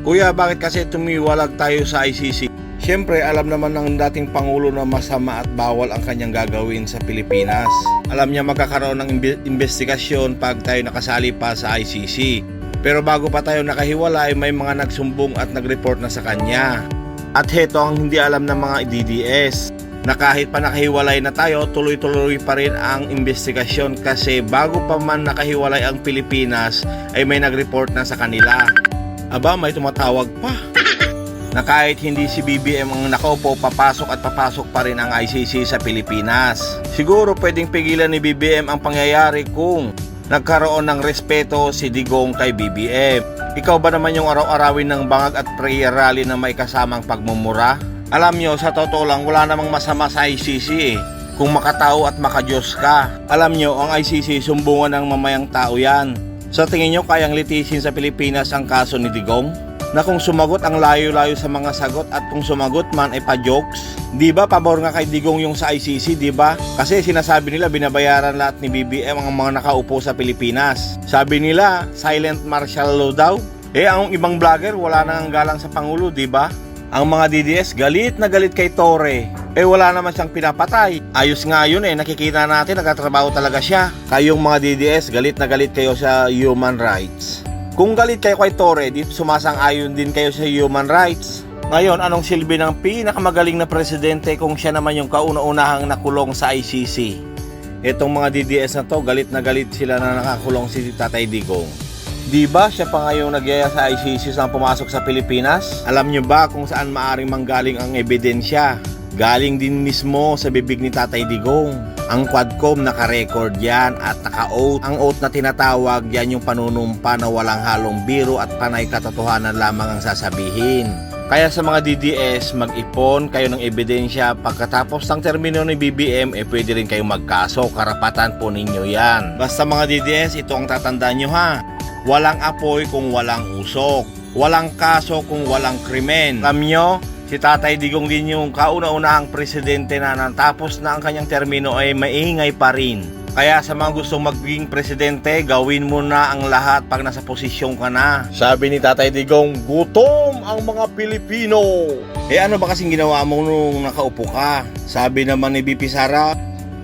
Kuya, bakit kasi tumiwalag tayo sa ICC? Siyempre, alam naman ng dating Pangulo na masama at bawal ang kanyang gagawin sa Pilipinas. Alam niya magkakaroon ng imbe- investigasyon pag tayo nakasali pa sa ICC. Pero bago pa tayo nakahiwalay, may mga nagsumbong at nag-report na sa kanya. At heto ang hindi alam ng mga DDS na kahit pa nakahiwalay na tayo, tuloy-tuloy pa rin ang investigasyon kasi bago pa man nakahiwalay ang Pilipinas ay may nag-report na sa kanila. Aba, may tumatawag pa. Na kahit hindi si BBM ang nakaupo, papasok at papasok pa rin ang ICC sa Pilipinas. Siguro pwedeng pigilan ni BBM ang pangyayari kung nagkaroon ng respeto si Digong kay BBM. Ikaw ba naman yung araw-arawin ng bangag at prayer rally na may kasamang pagmumura? Alam nyo, sa totoo lang, wala namang masama sa ICC eh. Kung makatao at makajos ka. Alam nyo, ang ICC sumbungan ng mamayang tao yan. Sa tingin nyo, kayang litisin sa Pilipinas ang kaso ni Digong? Na kung sumagot ang layo-layo sa mga sagot at kung sumagot man ay pa-jokes? Di ba pabor nga kay Digong yung sa ICC, di ba? Kasi sinasabi nila binabayaran lahat ni BBM ang mga nakaupo sa Pilipinas. Sabi nila, silent martial law daw. Eh, ang ibang vlogger wala nang galang sa Pangulo, di ba? Ang mga DDS galit na galit kay Tore. Eh wala naman siyang pinapatay. Ayos nga yun eh, nakikita natin nagtatrabaho talaga siya. Kayong mga DDS galit na galit kayo sa human rights. Kung galit kayo kay Tore, di sumasang-ayon din kayo sa human rights. Ngayon, anong silbi ng pinakamagaling na presidente kung siya naman yung kauna-unahang nakulong sa ICC? Itong mga DDS na to, galit na galit sila na nakakulong si Tatay Digong. Di ba siya pa ngayong nagyaya sa ICC sa pumasok sa Pilipinas? Alam nyo ba kung saan maaring manggaling ang ebidensya? Galing din mismo sa bibig ni Tatay Digong. Ang Quadcom naka-record yan at naka-oath. Ang oath na tinatawag yan yung panunumpa na walang halong biro at panay katotohanan lamang ang sasabihin. Kaya sa mga DDS, mag-ipon kayo ng ebidensya pagkatapos ng termino ni BBM, eh pwede rin kayong magkaso. Karapatan po ninyo yan. Basta mga DDS, ito ang tatandaan nyo ha. Walang apoy kung walang usok. Walang kaso kung walang krimen. Alam nyo, si Tatay Digong din yung kauna-unahang presidente na natapos na ang kanyang termino ay maingay pa rin. Kaya sa mga gustong maging presidente, gawin mo na ang lahat pag nasa posisyon ka na. Sabi ni Tatay Digong, gutom ang mga Pilipino. Eh ano ba kasing ginawa mo nung nakaupo ka? Sabi naman ni BP Sara,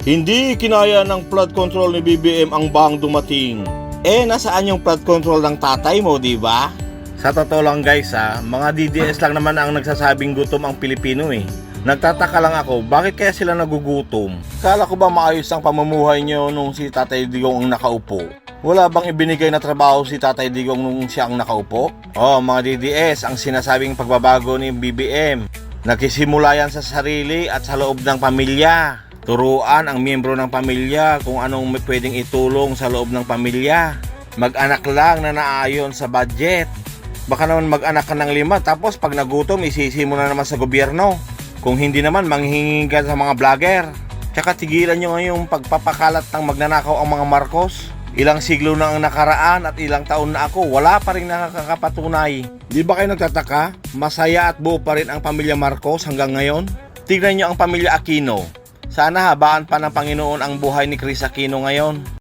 hindi kinaya ng flood control ni BBM ang bang dumating. Eh, nasaan yung flood control ng tatay mo, di ba? Sa totoo lang guys ha, mga DDS lang naman ang nagsasabing gutom ang Pilipino eh. Nagtataka lang ako, bakit kaya sila nagugutom? Kala ko ba maayos ang pamumuhay nyo nung si Tatay Digong ang nakaupo? Wala bang ibinigay na trabaho si Tatay Digong nung siya ang nakaupo? Oh, mga DDS, ang sinasabing pagbabago ni BBM. Nagsisimula yan sa sarili at sa loob ng pamilya. Turuan ang miyembro ng pamilya kung anong pwedeng itulong sa loob ng pamilya. Mag-anak lang na naayon sa budget. Baka naman mag-anak ka ng lima tapos pag nagutom isisi mo na naman sa gobyerno. Kung hindi naman manghihingi ka sa mga vlogger. Tsaka tigilan nyo ngayong pagpapakalat ng magnanakaw ang mga Marcos. Ilang siglo na ang nakaraan at ilang taon na ako, wala pa rin nakakapatunay. Di ba kayo nagtataka? Masaya at buo pa rin ang pamilya Marcos hanggang ngayon? Tignan nyo ang pamilya Aquino. Sana habaan pa ng Panginoon ang buhay ni Chris Aquino ngayon.